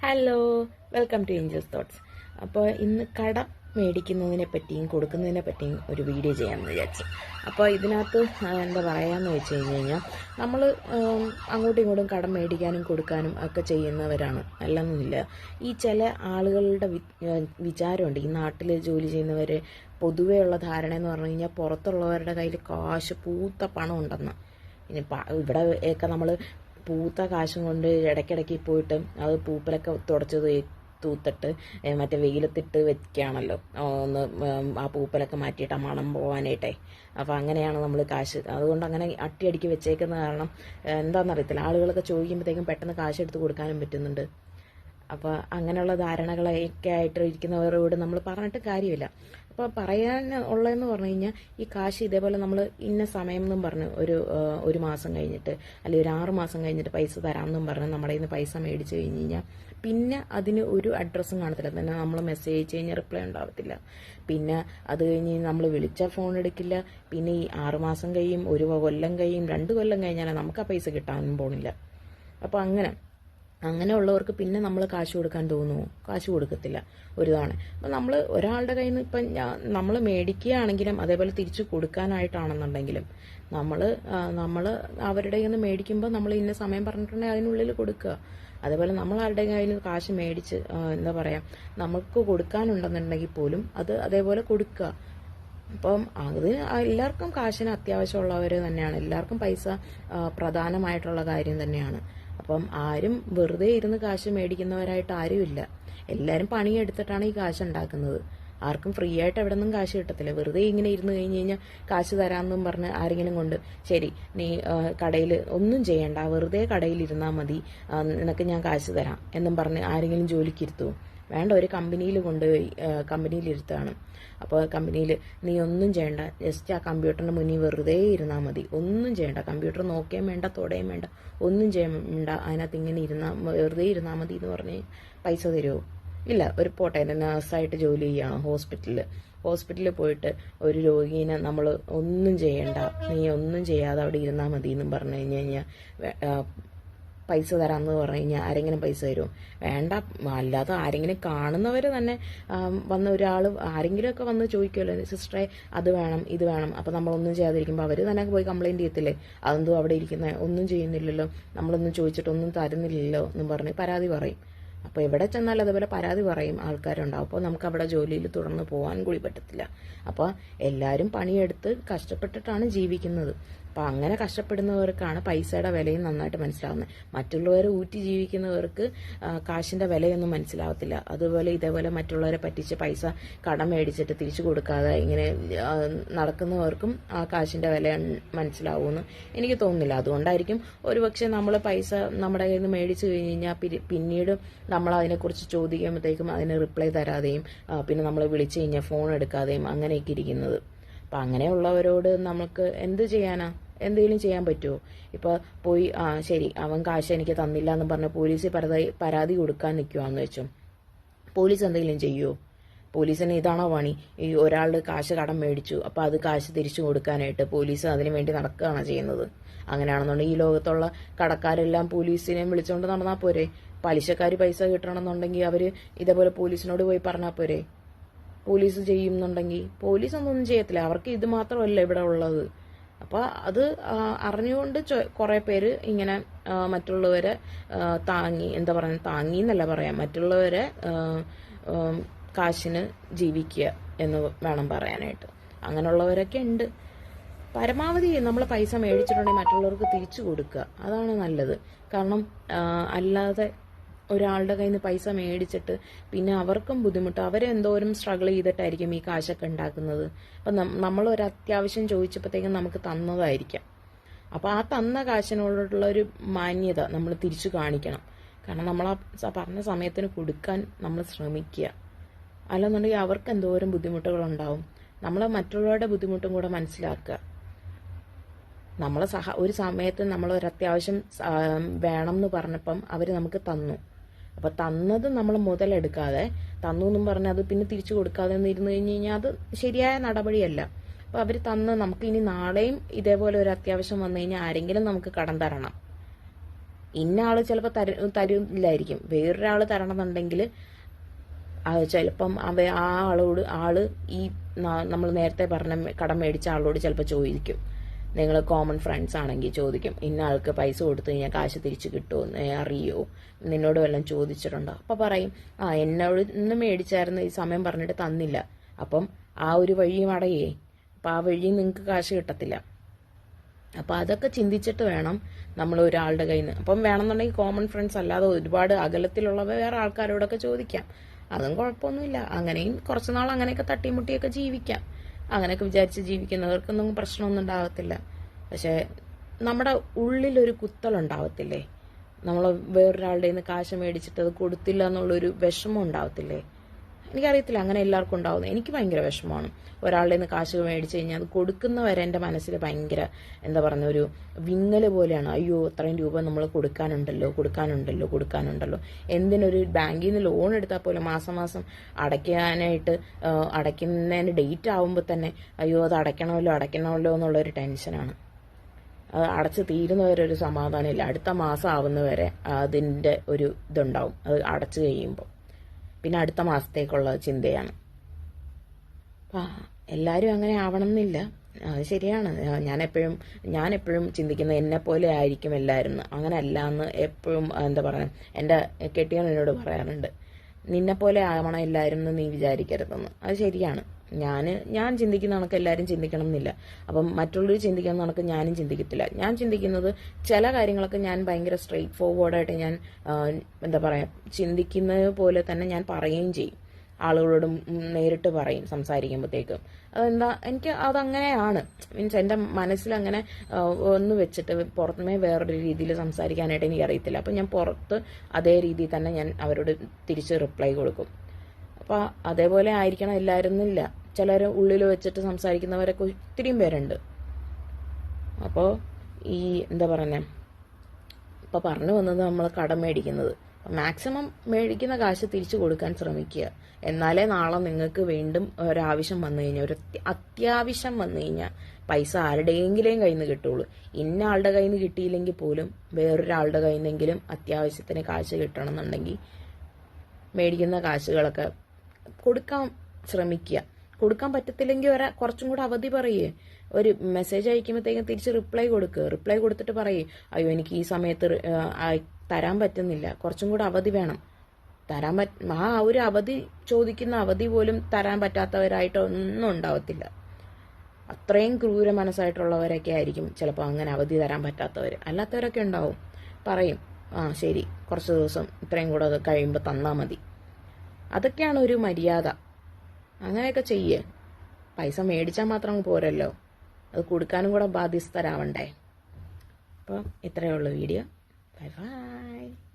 Hello welcome to angels thoughts അപ്പോൾ ഇന്ന് കട മേടിക്കുന്നതിനെ പറ്റിയും കൊടുക്കുന്നതിനെ പറ്റിയും ഒരു വീഡിയോ ചെയ്യാമെന്ന് വിചാരിച്ചു. അപ്പോൾ ഇതിനകത്ത് എന്താ പറയാമെന്ന് വെച്ച് കഴിഞ്ഞ് കഴിഞ്ഞാൽ നമ്മൾ അങ്ങോട്ടും ഇങ്ങോട്ടും കടം മേടിക്കാനും കൊടുക്കാനും ഒക്കെ ചെയ്യുന്നവരാണ്. അല്ലെന്നില്ല ഈ ചില ആളുകളുടെ വിചാരമുണ്ട്. ഈ നാട്ടിൽ ജോലി ചെയ്യുന്നവർ പൊതുവേ ഉള്ള ധാരണ എന്ന് പറഞ്ഞു കഴിഞ്ഞാൽ പുറത്തുള്ളവരുടെ കയ്യിൽ കാശ് പൂത്ത പണം ഉണ്ടെന്ന് ഇനി ഇവിടെ ഒക്കെ നമ്മൾ പൂത്ത കാശും കൊണ്ട് ഇടയ്ക്കിടയ്ക്ക് പോയിട്ട് അത് പൂപ്പലൊക്കെ തുടച്ച് തൂത്തിട്ട് മറ്റേ വെയിലത്തിട്ട് വെക്കുകയാണല്ലോ ഒന്ന് ആ പൂപ്പലൊക്കെ മാറ്റിയിട്ട് ആ മണം പോവാനായിട്ടേ. അപ്പോൾ അങ്ങനെയാണ് നമ്മൾ കാശ്. അതുകൊണ്ട് അങ്ങനെ അട്ടിയടിക്ക് വെച്ചേക്കുന്ന കാരണം എന്താണെന്നറിയത്തില്ല ആളുകളൊക്കെ ചോദിക്കുമ്പോഴത്തേക്കും പെട്ടെന്ന് കാശ് എടുത്ത് കൊടുക്കാനും പറ്റുന്നുണ്ട്. അപ്പോൾ അങ്ങനെയുള്ള ധാരണകളൊക്കെ ആയിട്ട് ഇരിക്കുന്നവരോട് നമ്മൾ പറഞ്ഞിട്ട് കാര്യമില്ല. അപ്പോൾ പറയാൻ ഉള്ളതെന്ന് പറഞ്ഞു കഴിഞ്ഞാൽ ഈ കാശ് ഇതേപോലെ നമ്മൾ ഇന്ന സമയം എന്നും പറഞ്ഞ് ഒരു ഒരു മാസം കഴിഞ്ഞിട്ട് അല്ലെങ്കിൽ ഒരു ആറ് മാസം കഴിഞ്ഞിട്ട് പൈസ തരാമെന്നും പറഞ്ഞ് നമ്മുടെ ഇന്ന് പൈസ മേടിച്ച് കഴിഞ്ഞു കഴിഞ്ഞാൽ പിന്നെ അതിന് ഒരു അഡ്രസ്സും കാണത്തില്ല. തന്നെ നമ്മൾ മെസ്സേജ് അയച്ചു കഴിഞ്ഞാൽ റിപ്ലൈ ഉണ്ടാവത്തില്ല. പിന്നെ അത് കഴിഞ്ഞ് നമ്മൾ വിളിച്ചാൽ ഫോൺ എടുക്കില്ല. പിന്നെ ഈ ആറുമാസം കഴിയും ഒരു കൊല്ലം കഴിയും രണ്ട് കൊല്ലം കഴിഞ്ഞാൽ നമുക്ക് ആ പൈസ കിട്ടാനും പോണില്ല. അപ്പോൾ അങ്ങനെ അങ്ങനെയുള്ളവർക്ക് പിന്നെ നമ്മൾ കാശ് കൊടുക്കാൻ തോന്നുമോ കാശ് കൊടുക്കത്തില്ല. ഒരു തവണ അപ്പം നമ്മൾ ഒരാളുടെ കയ്യിൽ നിന്ന് ഇപ്പം നമ്മൾ മേടിക്കുകയാണെങ്കിലും അതേപോലെ തിരിച്ചു കൊടുക്കാനായിട്ടാണെന്നുണ്ടെങ്കിലും നമ്മൾ നമ്മൾ അവരുടെ കയ്യിൽ നിന്ന് മേടിക്കുമ്പോൾ നമ്മൾ ഇന്ന സമയം പറഞ്ഞിട്ടുണ്ടെങ്കിൽ അതിനുള്ളിൽ കൊടുക്കുക. അതേപോലെ നമ്മൾ ആരുടെ കയ്യിൽ നിന്ന് കാശ് മേടിച്ച് എന്താ പറയുക നമുക്ക് കൊടുക്കാനുണ്ടെന്നുണ്ടെങ്കിൽ പോലും അത് അതേപോലെ കൊടുക്കുക. അപ്പം അത് എല്ലാവർക്കും കാശിന് അത്യാവശ്യമുള്ളവർ തന്നെയാണ്. എല്ലാവർക്കും പൈസ പ്രധാനമായിട്ടുള്ള കാര്യം തന്നെയാണ്. അപ്പം ആരും വെറുതെ ഇരുന്ന് കാശ് മേടിക്കുന്നവരായിട്ട് ആരുമില്ല. എല്ലാവരും പണിയെടുത്തിട്ടാണ് ഈ കാശ് ഉണ്ടാക്കുന്നത്. ആർക്കും ഫ്രീ ആയിട്ട് എവിടെ നിന്നും കാശ് കിട്ടത്തില്ല. വെറുതെ ഇങ്ങനെ ഇരുന്ന് കഴിഞ്ഞ് കഴിഞ്ഞാൽ കാശ് തരാമെന്നും പറഞ്ഞ് ആരെങ്കിലും കൊണ്ട് ശരി നീ കടയിൽ ഒന്നും ചെയ്യണ്ട. വെറുതെ കടയിൽ ഇരുന്നാൽ മതി. നിനക്ക് ഞാൻ കാശ് തരാം എന്നും പറഞ്ഞ് ആരെങ്കിലും ജോലിക്ക് ഇരുത്തുമോ വേണ്ട ഒരു കമ്പനിയിൽ കൊണ്ടുപോയി കമ്പനിയിൽ ഇരുത്താണ് അപ്പോൾ കമ്പനിയിൽ നീ ഒന്നും ചെയ്യണ്ട ജസ്റ്റ് ആ കമ്പ്യൂട്ടറിന് മുന്നിൽ വെറുതെ ഇരുന്നാൽ മതി. ഒന്നും ചെയ്യണ്ട കമ്പ്യൂട്ടർ നോക്കുകയും വേണ്ട തൊടയും വേണ്ട ഒന്നും ചെയ്യണ്ട അതിനകത്ത് ഇങ്ങനെ ഇരുന്നാൽ വെറുതെ ഇരുന്നാൽ മതി എന്ന് പറഞ്ഞ് പൈസ തരുമോ ഇല്ല ഒരു പോട്ടെ നേഴ്സായിട്ട് ജോലി ചെയ്യണം ഹോസ്പിറ്റലിൽ ഹോസ്പിറ്റലിൽ പോയിട്ട് ഒരു രോഗീനെ നമ്മൾ ഒന്നും ചെയ്യണ്ട നീ ഒന്നും ചെയ്യാതെ അവിടെ ഇരുന്നാൽ മതി എന്നും പറഞ്ഞു കഴിഞ്ഞ് കഴിഞ്ഞാൽ പൈസ തരാമെന്ന് പറഞ്ഞു കഴിഞ്ഞാൽ ആരെങ്കിലും പൈസ തരുമോ വേണ്ട അല്ലാതെ ആരെങ്കിലും കാണുന്നവർ തന്നെ വന്ന ഒരാൾ ആരെങ്കിലുമൊക്കെ വന്ന് ചോദിക്കുമല്ലോ സിസ്റ്ററെ അത് വേണം ഇത് വേണം. അപ്പം നമ്മളൊന്നും ചെയ്യാതിരിക്കുമ്പോൾ അവർ തന്നെ പോയി കംപ്ലയിന്റ് ചെയ്യത്തില്ലേ? അതെന്തോ അവിടെ ഇരിക്കുന്ന ഒന്നും ചെയ്യുന്നില്ലല്ലോ നമ്മളൊന്നും ചോദിച്ചിട്ടൊന്നും തരുന്നില്ലല്ലോ എന്നും പറഞ്ഞ് പരാതി പറയും. അപ്പോൾ എവിടെ ചെന്നാലും അതുപോലെ പരാതി പറയും ആൾക്കാരുണ്ടാവും. അപ്പോൾ നമുക്ക് അവിടെ ജോലിയിൽ തുടർന്ന് പോകാൻ കൂടി പറ്റത്തില്ല. അപ്പോൾ എല്ലാവരും പണിയെടുത്ത് കഷ്ടപ്പെട്ടിട്ടാണ് ജീവിക്കുന്നത്. അപ്പോൾ അങ്ങനെ കഷ്ടപ്പെടുന്നവർക്കാണ് പൈസയുടെ വിലയും നന്നായിട്ട് മനസ്സിലാവുന്നത്. മറ്റുള്ളവരെ ഊറ്റി ജീവിക്കുന്നവർക്ക് കാശിന്റെ വിലയൊന്നും മനസ്സിലാവത്തില്ല. അതുപോലെ ഇതേപോലെ മറ്റുള്ളവരെ പറ്റിച്ച് പൈസ കടം മേടിച്ചിട്ട് തിരിച്ചു കൊടുക്കാതെ ഇങ്ങനെ നടക്കുന്നവർക്കും ആ കാശിന്റെ വില മനസ്സിലാവൂന്ന് എനിക്ക് തോന്നുന്നില്ല. അതുകൊണ്ടായിരിക്കും ഒരുപക്ഷെ നമ്മൾ പൈസ നമ്മുടെ കയ്യിൽ നിന്ന് മേടിച്ചു കഴിഞ്ഞ് കഴിഞ്ഞാൽ പിന്നീട് നമ്മൾ അതിനെക്കുറിച്ച് ചോദിക്കുമ്പോഴത്തേക്കും അതിന് റിപ്ലൈ തരാതെയും പിന്നെ നമ്മൾ വിളിച്ചു കഴിഞ്ഞാൽ ഫോൺ എടുക്കാതെയും അങ്ങനെയൊക്കെ ഇരിക്കുന്നത്. അപ്പം അങ്ങനെയുള്ളവരോട് നമുക്ക് എന്ത് ചെയ്യാനാ? എന്തെങ്കിലും ചെയ്യാൻ പറ്റുമോ ഇപ്പോൾ പോയി ആ ശരി അവൻ കാശ് എനിക്ക് തന്നില്ല എന്ന് പറഞ്ഞ് പോലീസിൽ പരാതി പരാതി കൊടുക്കാൻ നിൽക്കുവാന്ന് വെച്ചു. പോലീസ് എന്തെങ്കിലും ചെയ്യുമോ പോലീസിന് ഇതാണോ പണി? ഈ ഒരാളുടെ കാശ് കടം മേടിച്ചു അപ്പോൾ അത് കാശ് തിരിച്ചു കൊടുക്കാനായിട്ട് പോലീസ് അതിനു വേണ്ടി നടക്കുകയാണ് ചെയ്യുന്നത്. അങ്ങനെയാണെന്നുണ്ടെങ്കിൽ ഈ ലോകത്തുള്ള കടക്കാരെല്ലാം പോലീസിനെ വിളിച്ചുകൊണ്ട് നടന്നാൽ പോരെ? പലിശക്കാർ പൈസ കിട്ടണമെന്നുണ്ടെങ്കിൽ അവർ ഇതേപോലെ പോലീസിനോട് പോയി പറഞ്ഞാൽ പോരെ? പോലീസ് ചെയ്യുന്നുണ്ടെങ്കിൽ പോലീസ് ഒന്നും ചെയ്യത്തില്ല. അവർക്ക് ഇത് മാത്രമല്ല ഇവിടെ ഉള്ളത്. അപ്പോൾ അത് അറിഞ്ഞുകൊണ്ട് കുറേ പേര് ഇങ്ങനെ മറ്റുള്ളവരെ താങ്ങി എന്താ പറയുക താങ്ങി എന്നല്ല പറയാം മറ്റുള്ളവരെ കാശിന് ജീവിക്കുക എന്ന് വേണം പറയാനായിട്ട്. അങ്ങനെയുള്ളവരൊക്കെ ഉണ്ട്. പരമാവധി നമ്മൾ പൈസ മേടിച്ചിട്ടുണ്ടെങ്കിൽ മറ്റുള്ളവർക്ക് തിരിച്ചു കൊടുക്കുക. അതാണ് നല്ലത്. കാരണം അല്ലാതെ ഒരാളുടെ കയ്യിൽ നിന്ന് പൈസ മേടിച്ചിട്ട് പിന്നെ അവർക്കും ബുദ്ധിമുട്ട്. അവരെ എന്തോരം സ്ട്രഗിൾ ചെയ്തിട്ടായിരിക്കും ഈ കാശൊക്കെ ഉണ്ടാക്കുന്നത്? അപ്പം നമ്മൾ ഒരു അത്യാവശ്യം ചോദിച്ചപ്പോഴത്തേക്കും നമുക്ക് തന്നതായിരിക്കാം. അപ്പോൾ ആ തന്ന കാശിനോടുള്ള ഒരു മാന്യത നമ്മൾ തിരിച്ചു കാണിക്കണം. കാരണം നമ്മൾ ആ പറഞ്ഞ സമയത്തിന് കൊടുക്കാൻ നമ്മൾ ശ്രമിക്കുക. അല്ലെന്നുണ്ടെങ്കിൽ അവർക്ക് എന്തോരം ബുദ്ധിമുട്ടുകളുണ്ടാവും? നമ്മൾ മറ്റുള്ളവരുടെ ബുദ്ധിമുട്ടും കൂടെ മനസ്സിലാക്കുക. നമ്മളെ സഹ ഒരു സമയത്ത് നമ്മൾ ഒരു അത്യാവശ്യം വേണം എന്ന് പറഞ്ഞപ്പം അവർ നമുക്ക് തന്നു. അപ്പൊ തന്നത് നമ്മൾ മുതലെടുക്കാതെ തന്നു എന്നും പറഞ്ഞ് അത് പിന്നെ തിരിച്ചു കൊടുക്കാതെ ഇരുന്നു കഴിഞ്ഞു കഴിഞ്ഞ് കഴിഞ്ഞാൽ അത് ശരിയായ നടപടിയല്ല. അപ്പൊ അവർ തന്ന് നമുക്ക് ഇനി നാളെയും ഇതേപോലെ ഒരു അത്യാവശ്യം വന്നു കഴിഞ്ഞാൽ ആരെങ്കിലും നമുക്ക് കടം തരണം. ഇന്ന ആൾ ചിലപ്പോൾ തര തരില്ലായിരിക്കും വേറൊരാൾ തരണമെന്നുണ്ടെങ്കിൽ ചിലപ്പം അവ ആ ആളോട് ആൾ ഈ നമ്മൾ നേരത്തെ പറഞ്ഞ കടം മേടിച്ച ആളോട് ചിലപ്പോൾ ചോദിക്കും. നിങ്ങൾ കോമൺ ഫ്രണ്ട്സ് ആണെങ്കിൽ ചോദിക്കും ഇന്ന ആൾക്ക് പൈസ കൊടുത്തു കഴിഞ്ഞാൽ കാശ് തിരിച്ചു കിട്ടുമോ അറിയോ? നിന്നോട് വല്ലതും ചോദിച്ചിട്ടുണ്ടോ? അപ്പോൾ പറയും ആ എന്നോട് ഇന്ന് മേടിച്ചായിരുന്നു ഈ സമയം പറഞ്ഞിട്ട് തന്നില്ല. അപ്പം ആ ഒരു വഴിയും അടയേ അപ്പം ആ വഴി നിങ്ങൾക്ക് കാശ് കിട്ടത്തില്ല. അപ്പോൾ അതൊക്കെ ചിന്തിച്ചിട്ട് വേണം നമ്മൾ ഒരാളുടെ കയ്യിൽ നിന്ന് അപ്പം വേണമെന്നുണ്ടെങ്കിൽ കോമൺ ഫ്രണ്ട്സ് അല്ലാതെ ഒരുപാട് അകലത്തിലുള്ള വേറെ ആൾക്കാരോടൊക്കെ ചോദിക്കാം. അതും കുഴപ്പമൊന്നുമില്ല. അങ്ങനെയും കുറച്ച് നാൾ അങ്ങനെയൊക്കെ തട്ടിമുട്ടിയൊക്കെ ജീവിക്കാം. അങ്ങനെയൊക്കെ വിചാരിച്ച് ജീവിക്കുന്നവർക്കൊന്നും പ്രശ്നമൊന്നും ഉണ്ടാകത്തില്ല. പക്ഷെ നമ്മുടെ ഉള്ളിലൊരു കുത്തലുണ്ടാവത്തില്ലേ? നമ്മൾ വേറൊരാളുടെ കാശ് മേടിച്ചിട്ട് അത് കൊടുത്തില്ല എന്നുള്ളൊരു വിഷമം ഉണ്ടാവത്തില്ലേ? എനിക്കറിയത്തില്ല അങ്ങനെ എല്ലാവർക്കും ഉണ്ടാവുന്നത് എനിക്ക് ഭയങ്കര വിഷമമാണ്. ഒരാളുടെ നിന്ന് കാശ് മേടിച്ച് കഴിഞ്ഞാൽ അത് കൊടുക്കുന്നവരെ എന്റെ മനസ്സിൽ ഭയങ്കര എന്താ പറയുക ഒരു വിങ്ങൽ പോലെയാണ്. അയ്യോ അത്രയും രൂപ നമ്മൾ കൊടുക്കാനുണ്ടല്ലോ കൊടുക്കാനുണ്ടല്ലോ കൊടുക്കാനുണ്ടല്ലോ. എന്തിനൊരു ബാങ്കിൽ നിന്ന് ലോൺ എടുത്താൽ പോലും മാസം മാസം അടയ്ക്കാനായിട്ട് അടയ്ക്കുന്നതിന് ഡേറ്റ് ആവുമ്പോൾ തന്നെ അയ്യോ അത് അടയ്ക്കണമല്ലോ അടയ്ക്കണമല്ലോ എന്നുള്ളൊരു ടെൻഷനാണ്. അത് അടച്ച് തീരുന്നവരെ ഒരു സമാധാനമില്ല. അടുത്ത മാസം ആവുന്നവരെ അതിന്റെ ഒരു ഇതുണ്ടാവും. അത് അടച്ചു കഴിയുമ്പോൾ. പിന്നെ അടുത്ത മാസത്തേക്കുള്ള ചിന്തയാണ്. എല്ലാവരും അങ്ങനെ ആവണം എന്നില്ല അത് ശരിയാണ്. ഞാൻ എപ്പോഴും ഞാൻ എപ്പോഴും ചിന്തിക്കുന്നത് എന്നെ പോലെ ആയിരിക്കും എല്ലാവരും. അങ്ങനെ അല്ല എന്ന് എപ്പോഴും എന്താ പറയുക എന്റെ കെട്ടിയവൻ എന്നോട് പറയാറുണ്ട്. നിന്നെ പോലെ ആവണം എല്ലാവരും എന്ന് നീ വിചാരിക്കരുതെന്ന്. അത് ശരിയാണ്. ഞാൻ ഞാൻ ചിന്തിക്കുന്ന കണക്ക് എല്ലാവരും ചിന്തിക്കണം എന്നില്ല അപ്പം മറ്റുള്ളവർ ചിന്തിക്കുന്ന കണക്ക് ഞാനും ചിന്തിക്കത്തില്ല. ഞാൻ ചിന്തിക്കുന്നത് ചില കാര്യങ്ങളൊക്കെ ഞാൻ ഭയങ്കര സ്ട്രെയിറ്റ് ഫോർവേഡായിട്ട് ഞാൻ എന്താ പറയുക ചിന്തിക്കുന്നത് പോലെ തന്നെ ഞാൻ പറയുകയും ചെയ്യും. ആളുകളോടും നേരിട്ട് പറയും സംസാരിക്കുമ്പോഴത്തേക്കും. അതെന്താ എനിക്ക് അതങ്ങനെയാണ്. മീൻസ് എന്റെ മനസ്സിലങ്ങനെ ഒന്ന് വെച്ചിട്ട് പുറമേ വേറൊരു രീതിയിൽ സംസാരിക്കാനായിട്ട് എനിക്ക് അറിയത്തില്ല അപ്പം ഞാൻ പുറത്ത് അതേ രീതിയിൽ തന്നെ ഞാൻ അവരോട് തിരിച്ച് റിപ്ലൈ കൊടുക്കും. അപ്പോൾ അതേപോലെ ആയിരിക്കണം എല്ലാവരും എന്നില്ല ചിലർ ഉള്ളിൽ വെച്ചിട്ട് സംസാരിക്കുന്നവരൊക്കെ ഒത്തിരിയും പേരുണ്ട്. അപ്പോൾ ഈ എന്താ പറയുന്നത് ഇപ്പോൾ പറഞ്ഞു വന്നത് നമ്മൾ കടം മേടിക്കുന്നത്. മാക്സിമം മേടിക്കുന്ന കാശ് തിരിച്ചു കൊടുക്കാൻ ശ്രമിക്കുക. എന്നാലേ നാളെ നിങ്ങൾക്ക് വീണ്ടും ഒരാവശ്യം വന്നു കഴിഞ്ഞാൽ ഒരു അത്യ- അത്യാവശ്യം വന്നു കഴിഞ്ഞാൽ പൈസ ആരുടെയെങ്കിലും കയ്യിൽ നിന്ന് കിട്ടുള്ളൂ. ഇന്ന ആളുടെ കയ്യിൽ നിന്ന് കിട്ടിയില്ലെങ്കിൽ പോലും വേറൊരാളുടെ കയ്യിൽ നിന്നെങ്കിലും അത്യാവശ്യത്തിന് കാശ് കിട്ടണം എന്നുണ്ടെങ്കിൽ മേടിക്കുന്ന കാശുകളൊക്കെ കൊടുക്കാൻ ശ്രമിക്കുക. കൊടുക്കാൻ പറ്റത്തില്ലെങ്കിൽ ഒരാ കുറച്ചും കൂടെ അവധി പറയേ. ഒരു മെസ്സേജ് അയക്കുമ്പോഴത്തേക്കും തിരിച്ച് റിപ്ലൈ കൊടുക്കുക റിപ്ലൈ കൊടുത്തിട്ട് പറയേ അയ്യോ എനിക്ക് ഈ സമയത്ത് തരാൻ പറ്റുന്നില്ല. കുറച്ചും കൂടെ അവധി വേണം. തരാൻ പറ്റ ആ ഒരു അവധി ചോദിക്കുന്ന അവധി പോലും തരാൻ പറ്റാത്തവരായിട്ട് ഒന്നും ഉണ്ടാവത്തില്ല. അത്രയും ക്രൂര മനസ്സായിട്ടുള്ളവരൊക്കെ ആയിരിക്കും ചിലപ്പോൾ അങ്ങനെ അവധി തരാൻ പറ്റാത്തവർ അല്ലാത്തവരൊക്കെ ഉണ്ടാവും. പറയും ആ ശരി കുറച്ച് ദിവസം ഇത്രയും കൂടെ കഴിയുമ്പോൾ തന്നാൽ മതി. അതൊക്കെയാണ് ഒരു മര്യാദ. അങ്ങനെയൊക്കെ ചെയ്യേ. പൈസ മേടിച്ചാൽ മാത്രം പോരല്ലോ. അത് കൊടുക്കാനും കൂടെ ബാധ്യസ്ഥരാവണ്ടേ. അപ്പം ഇത്രയേ ഉള്ളൂ വീഡിയോ. Bye bye.